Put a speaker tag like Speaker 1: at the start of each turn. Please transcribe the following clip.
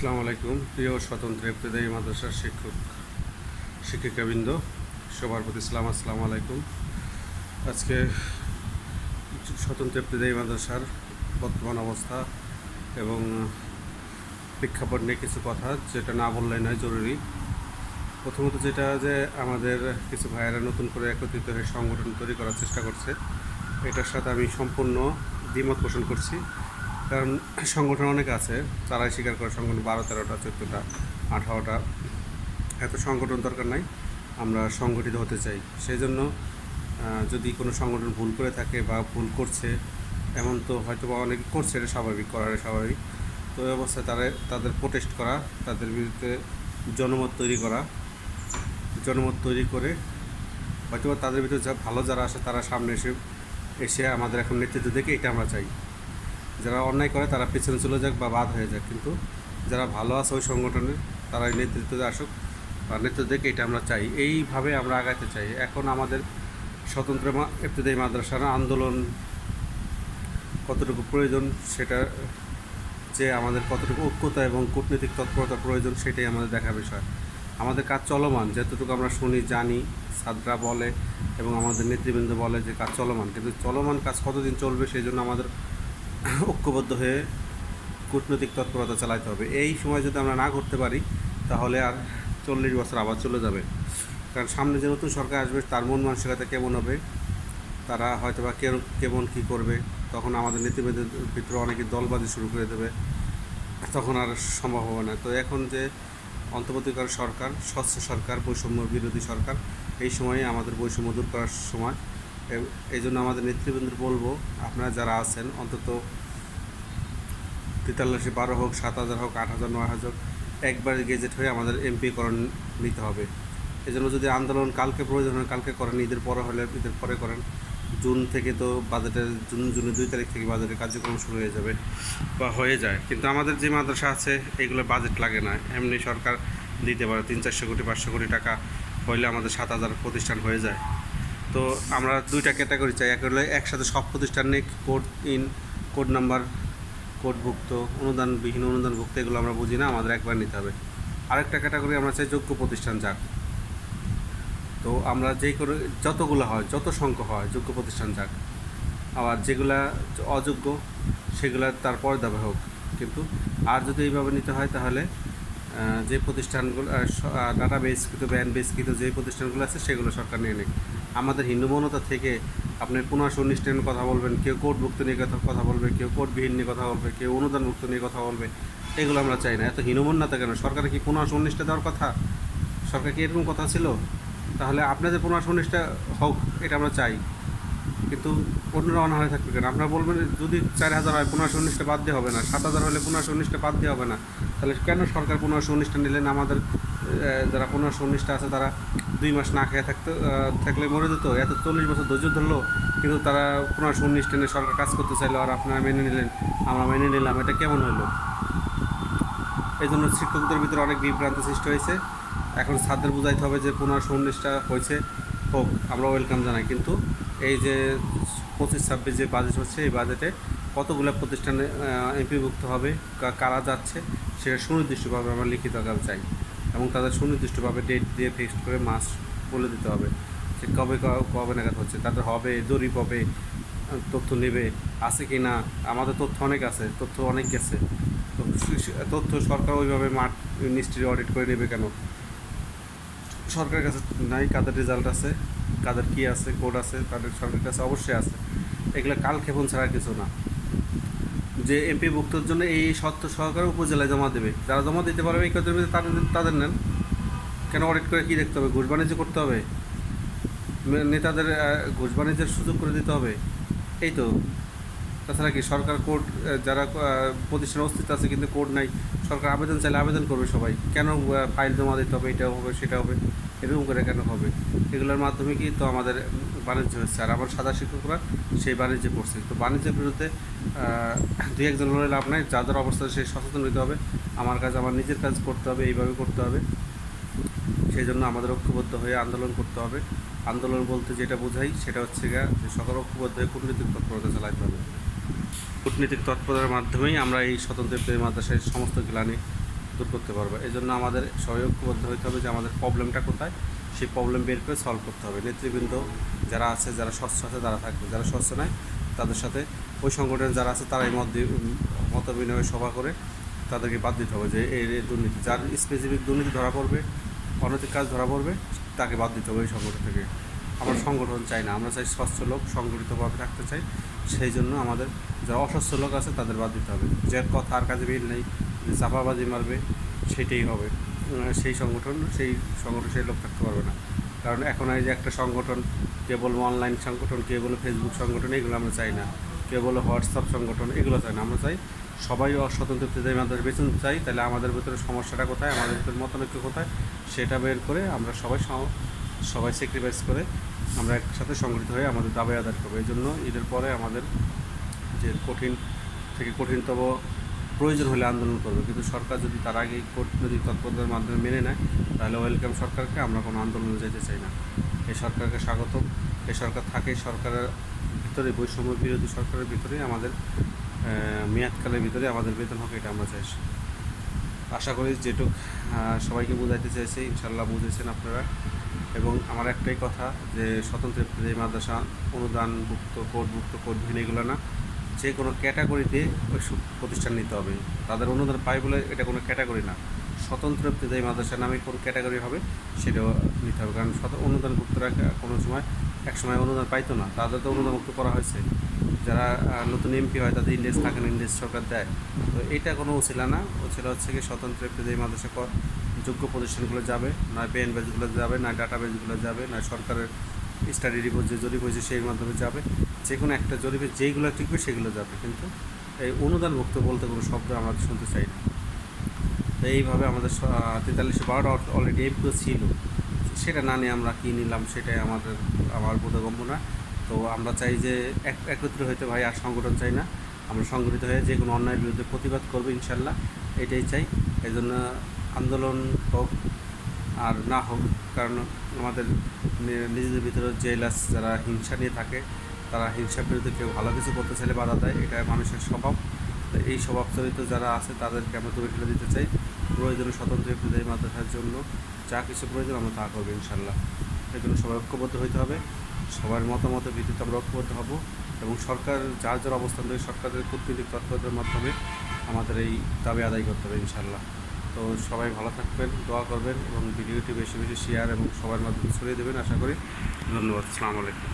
Speaker 1: আসসালামু আলাইকুম। প্রিয় স্বতন্ত্র ইবতদায়ী মাদ্রাসার শিক্ষক, শিক্ষিকাবৃন্দ, সবার প্রতি ইসলাম আসসালামু আলাইকুম। আজকে স্বতন্ত্র ইবতদায়ী মাদ্রাসার বর্তমান অবস্থা এবং প্রেক্ষাপট নিয়ে কিছু কথা, যেটা না বললে নয়, জরুরি। প্রথমত যেটা যে আমাদের কিছু ভাইয়েরা নতুন করে একত্রিত হয়ে সংগঠন তৈরি করার চেষ্টা করছে, এটার সাথে আমি সম্পূর্ণ দ্বিমত পোষণ করছি। কারণ সংগঠন অনেক আছে, তারাই স্বীকার করে সংগঠন বারো, তেরোটা, চোদ্দোটা, আঠারোটা। এত সংগঠন দরকার নাই, আমরা সংগঠিত হতে চাই। সেই জন্য যদি কোনো সংগঠন ভুল করে থাকে বা ভুল করছে, এমন তো হয়তো বা অনেকে করছে, এটা স্বাভাবিক করার স্বাভাবিক। তো এই অবস্থায় তারা, তাদের প্রোটেস্ট করা, তাদের বিরুদ্ধে জনমত তৈরি করা, জনমত তৈরি করে হয়তো তাদের ভিতরে যা ভালো যারা আসে তারা সামনে এসে এসে আমাদের এখন নেতৃত্ব দেখে এটা আমরা চাই। যারা অন্যায় করে তারা পেছনে চলে যাক বা বাদ হয়ে যাক। কিন্তু যারা ভালো আছে ওই সংগঠনের, তারা নেতৃত্বে আসুক বা নেতৃত্ব দেখে এটা আমরা চাই। এইভাবে আমরা আগাইতে চাই। এখন আমাদের স্বতন্ত্র ইবতদায়ী মাদ্রাসার আন্দোলন কতটুকু প্রয়োজন সেটা যে আমাদের কতটুকু ঐক্যতা এবং কূটনৈতিক তৎপরতা প্রয়োজন সেটাই আমাদের দেখা বিষয়। আমাদের কাজ চলমান, যতটুকু আমরা শুনি, জানি, সাদরা বলে এবং আমাদের নেতৃবৃন্দ বলে যে কাজ চলমান। কিন্তু চলমান কাজ কতদিন চলবে সেই জন্য আমাদের ঐক্যবদ্ধ হয়ে কূটনৈতিক তৎপরতা চালাতে হবে। এই সময় যদি আমরা না করতে পারি, তাহলে আর চল্লিশ বছর আবার চলে যাবে। কারণ সামনে যে নতুন সরকার আসবে, তার মন মানসিকতা কেমন হবে? তারা হয়তো বা কেমন কী করবে? তখন আমাদের নীতিবাদের ভিতরে অনেকে দলবাজি শুরু করে দেবে। তখন আর সম্ভব হবে না। তো এখন যে অন্তর্বর্তীকাল সরকার, স্বচ্ছ সরকার, বৈষম্য বিরোধী সরকার, এই সময়ে আমাদের বৈষম্য দূর করার সময় এই জন্য আমাদের নেতৃবৃন্দ বলব, আপনারা যারা আছেন, অন্তত তেতাল্লিশে বারো হোক, সাত হাজার হোক, আট হাজার, নয় হাজার একবার গেজেট হয়ে আমাদের এমপি করণ নিতে হবে। এই জন্য যদি আন্দোলন কালকে প্রয়োজন হয়, কালকে করেন, ঈদের পরে হলে ঈদের পরে করেন। জুন থেকে তো বাজেটের, জুন, জুনের দুই তারিখ থেকে বাজেটের কার্যক্রম শুরু হয়ে যাবে বা হয়ে যায়। কিন্তু আমাদের যে মাদ্রাসা আছে, এগুলো বাজেট লাগে না। এমনি সরকার দিতে পারে, তিন চারশো কোটি, পাঁচশো কোটি টাকা হইলে আমাদের সাত হাজার প্রতিষ্ঠান হয়ে যায়। তো আমরা দুইটা ক্যাটাগরি চাই। এক হলো একসাথে সব প্রতিষ্ঠান কোড ইন, কোড নাম্বার কোডভুক্ত অনুদানবিহীন, অনুদানভুক্ত, এগুলো আমরা বুঝি না, আমাদের একবার নিতে হবে। আরেকটা ক্যাটাগরি আমরা চাই যোগ্য প্রতিষ্ঠান যাক। তো আমরা যেই করে, যতগুলো হয়, যত সংখ্যা হয়, যোগ্য প্রতিষ্ঠান যাক। আবার যেগুলা অযোগ্য, সেগুলা তারপর দাবে হোক। কিন্তু আর যদি এইভাবে নিতে হয়, তাহলে যে প্রতিষ্ঠানগুলো ডাটা বেসকৃত ব্যান বেসকৃত যে প্রতিষ্ঠানগুলো আছে, সেগুলো সরকার নিয়ে নেয় আমাদের হিন্দু মনতা থেকে আপনি পুনঃ সুনিষ্ঠা নিয়ে কথা বলবেন, কেউ কোর্টভুক্ত নিয়ে কথা কথা বলবে, কেউ কোর্টবিহীন নিয়ে কথা বলবে, কেউ অনুদানমুক্ত নিয়ে কথা বলবে, এগুলো আমরা চাই না। এত হীনমন্যতা কেন? সরকারে কি পুনঃ সুনিষ্ঠা দেওয়ার কথা? সরকার কি এরকম কথা ছিল? তাহলে আপনাদের পুনঃ সুনিষ্ঠা হোক, এটা আমরা চাই। কিন্তু অন্যরা অনাহারে থাকবে কেন? আপনারা বলবেন যদি চার হাজার হয় পনেরোশো উনিশটা বাদ দিয়ে হবে না। সাত হাজার হলে পনেরোশো উনিশটা বাদ দিয়ে হবে না। তাহলে কেন সরকার পনেরোশো উনিশটা নিলেন? আমাদের যারা পনেরোশো উনিশটা আছে, তারা দুই মাস না খেয়ে থাকতে থাকলে মরে যেত। এত চল্লিশ বছর ধৈর্য ধরলো, কিন্তু তারা পনেরোশো উনিশটা নিয়ে সরকার কাজ করতে চাইলো, আর আপনারা মেনে নিলেন, আমরা মেনে নিলাম। এটা কেমন হলো? এই জন্য শিক্ষকদের ভিতরে অনেক বিভ্রান্ত সৃষ্টি হয়েছে। এখন ছাত্রদের বুঝাইতে হবে যে পনেরোশো উনিশটা হয়েছে, হোক, আমরা ওয়েলকাম জানাই। কিন্তু এই যে পঁচিশ ছাব্বিশ যে বাজেট হচ্ছে, এই বাজেটে কতগুলো প্রতিষ্ঠানে এমপিভুক্ত হবে কারা যাচ্ছে, সেটা সুনির্দিষ্টভাবে আমরা লিখিত আকারে চাই। এবং তাদের সুনির্দিষ্টভাবে ডেট দিয়ে ফিক্সড করে মাস বলে দিতে হবে যে কবে কবে নাগাদ হচ্ছে, তাদের হবে জরিপ হবে তথ্য নেবে, আছে কি না, আমাদের তথ্য অনেক আছে, তথ্য অনেক গেছে। তো তথ্য সরকার ওইভাবে মাঠ মিনিস্ট্রি অডিট করে নেবে কেন? সরকারের কাছে নাই, কাদের রেজাল্ট আছে, কাদের কি আছে কোড আছে, তাদের সরকারের কাছে অবশ্যই আছে। এগুলো কাল ক্ষেপণ ছাড়া কিছু না। যে এমপি ভুক্তর জন্য এই সত্য সহকারে উপজেলায় জমা দেবে। যারা জমা দিতে পারবে এই কাজের ভিতরে তাদের তাদের নেন। কেন অডিট করে কী দেখতে হবে? ঘুষ বাণিজ্য করতে হবে। নেতাদের ঘুষ বাণিজ্যের সুযোগ করে দিতে হবে। এই তো। তাছাড়া কি সরকার কোর্ট যারা প্রতিষ্ঠানের অস্তিত্ব আছে কিন্তু কোর্ট নাই, সরকার আবেদন চাইলে আবেদন করবে সবাই। কেন ফাইল জমা দিতে হবে এটা হবে সেটা হবে, এরকম করে কেন হবে? এগুলোর মাধ্যমে কি তো আমাদের বাণিজ্য হচ্ছে। আর আমার সাদা শিক্ষকরা সেই বাণিজ্যে পড়ছে। তো বাণিজ্যের বিরুদ্ধে দুই একজন লড়ে লাভ নাই। যাদের অবস্থা সেই সচেতন হতে হবে। আমার কাজ, আমার নিজের কাজ করতে হবে, এইভাবে করতে হবে। সেই জন্য আমাদের ঐক্যবদ্ধ হয়ে আন্দোলন করতে হবে। আন্দোলন বলতে যেটা বোঝাই, সেটা হচ্ছে গা যে সকল ঐক্যবদ্ধ হয়ে কূটনৈতিক তৎপরতা চালাতে হবে। কূটনৈতিক তৎপরতার মাধ্যমেই আমরা এই স্বতন্ত্র মাদ্রাসায় সমস্ত গ্লানি দূর করতে পারব। এই জন্য আমাদের সবাই ঐক্যবদ্ধ হতে হবে যে আমাদের প্রবলেমটা কোথায়। সেই প্রবলেম বের করে সলভ করতে হবে। নেতৃবৃন্দ যারা আছে, যারা স্বচ্ছ আছে, তারা থাকবে। যারা স্বচ্ছ নয় তাদের সাথে ওই সংগঠনের যারা আছে, তারাই মত মত বিনিময় সভা করে তাদেরকে বাদ দিতে হবে যে এই দুর্নীতি, যার স্পেসিফিক দুর্নীতি ধরা পড়বে, অনৈতিক কাজ ধরা পড়বে, তাকে বাদ দিতে হবে এই সংগঠন থেকে। আমরা সংগঠন চাই না, আমরা চাই স্বচ্ছ লোক, সংগঠিতভাবে থাকতে চাই। সেই জন্য আমাদের যারা অস্বচ্ছ লোক আছে, তাদের বাদ দিতে হবে। যে কথা আর কাজে মিল নেই, যে চাপাবাজি মারবে, সেটাই হবে। সেই সংগঠন সেই সংগঠন, সেই লোক থাকতে পারবে না। কারণ এখন এই যে একটা সংগঠন, কেবল অনলাইন সংগঠন, কেবল ফেসবুক সংগঠন, এগুলো আমরা চাই না। কেবল হোয়াটসঅ্যাপ সংগঠন, এগুলো চাই না। আমরা চাই সবাই স্বতন্ত্র প্রতিদায়ী মাদ্রাসা বেতন চাই। তাহলে আমাদের ভিতরে সমস্যাটা কোথায়? আমাদের ভিতরে মতানৈক্য কোথায়? সেটা বের করে আমরা সবাই সবাই স্যাক্রিফাইস করে আমরা একসাথে সংগঠিত হয়ে আমাদের দাবি আদায় করব। এই জন্য ঈদের পরে আমাদের যে কঠিন থেকে কঠিনতম প্রয়োজন হলে আন্দোলন করবে। কিন্তু সরকার যদি তার আগে কূটনৈতিক তৎপরতার মাধ্যমে মেনে নেয়, তাহলে ওয়েলকাম সরকারকে আমরা কোনো আন্দোলনে যেতে চাই না। এই সরকারকে স্বাগত। এই সরকার থাকে সরকারের ভিতরে বৈষম্য বিরোধী সরকারের ভিতরে আমাদের মেয়াদকালের ভিতরে আমাদের বেতন হোক এটা আমরা চাই আশা করি যেটুক সবাইকে বোঝাইতে চাইছি ইনশাল্লাহ বুঝেছেন আপনারা। এবং আমার একটাই কথা যে, স্বতন্ত্র মাদ্রাসা অনুদানভুক্ত কোডভুক্ত কোডবিহীন এগুলো না। যে কোনো ক্যাটাগরিতে ওই প্রতিষ্ঠান নিতে হবে। তাদের অনুদান পায় বলে এটা কোনো ক্যাটাগরি না। স্বতন্ত্র এই মাদ্রাসা নামে কোন ক্যাটাগরি হবে সেটাও নিতে হবে। কারণ স্বত অনুদানভুক্তরা কোনো সময় এক সময় অনুদান পাইতো না। তাদের তো অনুদান মুক্ত করা হয়েছে। যারা নতুন এমপি হয় তাদের ইন্ডেক্স থাকে না, ইন্ডেক্স সরকার দেয়। তো এটা কোনো উচিলা না। উচিলা হচ্ছে কি স্বতন্ত্র এই মাদ্রাসা যোগ্য প্রতিষ্ঠানগুলো যাবে। নয় পেন বেজগুলো যাবে নয় ডাটা বেজগুলো যাবে নয় সরকারের স্টাডি রিপোর্ট যে জরিপ হয়েছে সেই মাধ্যমে যাবে। যে কোনো একটা জরিপে যেইগুলো টিকবে সেগুলো যাবে। কিন্তু এই অনুদানভুক্ত বলতে কোনো শব্দ আমরা শুনতে চাই না। তো এইভাবে আমাদের তেতাল্লিশে বারোটা অলরেডি এমপিও ছিল। সেটা না নিয়ে আমরা কী নিলাম সেটাই আমাদের, আমার বোধগম্য না। তো আমরা চাই যে এক একত্র হইতে ভাই আর সংগঠন চাই না। আমরা সংগঠিত হয়ে যে কোনো অন্যায়ের বিরুদ্ধে প্রতিবাদ করব ইনশাল্লাহ। এটাই চাই। এই জন্য আন্দোলন হোক আর না হোক, কারণ আমাদের নিজেদের ভিতরে জেলাস যারা হিংসা নিয়ে থাকে, তারা হিংসার বিরুদ্ধে কেউ ভালো কিছু করতে চাইলে বাধা দেয়। এটা মানুষের স্বভাব। তো এই স্বভাব চরিত যারা আছে, তাদেরকে আমরা দূরে ফেলে দিতে চাই। প্রয়োজনে স্বতন্ত্র বিদায়ী মাদ্রাসার জন্য যা কিছু প্রয়োজন আমরা তা করব, ইনশাল্লাহ। এই জন্য সবাই ঐক্যবদ্ধ হইতে হবে। সবার মতামতের ভিত্তিতে আমরা ঐক্যবদ্ধ হব এবং সরকার যার যার অবস্থান থেকে সরকারের কূটনৈতিক তৎপরতার মাধ্যমে আমাদের এই দাবি আদায় করতে হবে, ইনশাল্লাহ। তো সবাই ভালো থাকবেন, দোয়া করবেন এবং ভিডিওটি বেশি বেশি শেয়ার এবং সবার মাধ্যমে ছড়িয়ে দেবেন। আশা করি ধন্যবাদ। আসসালামু আলাইকুম।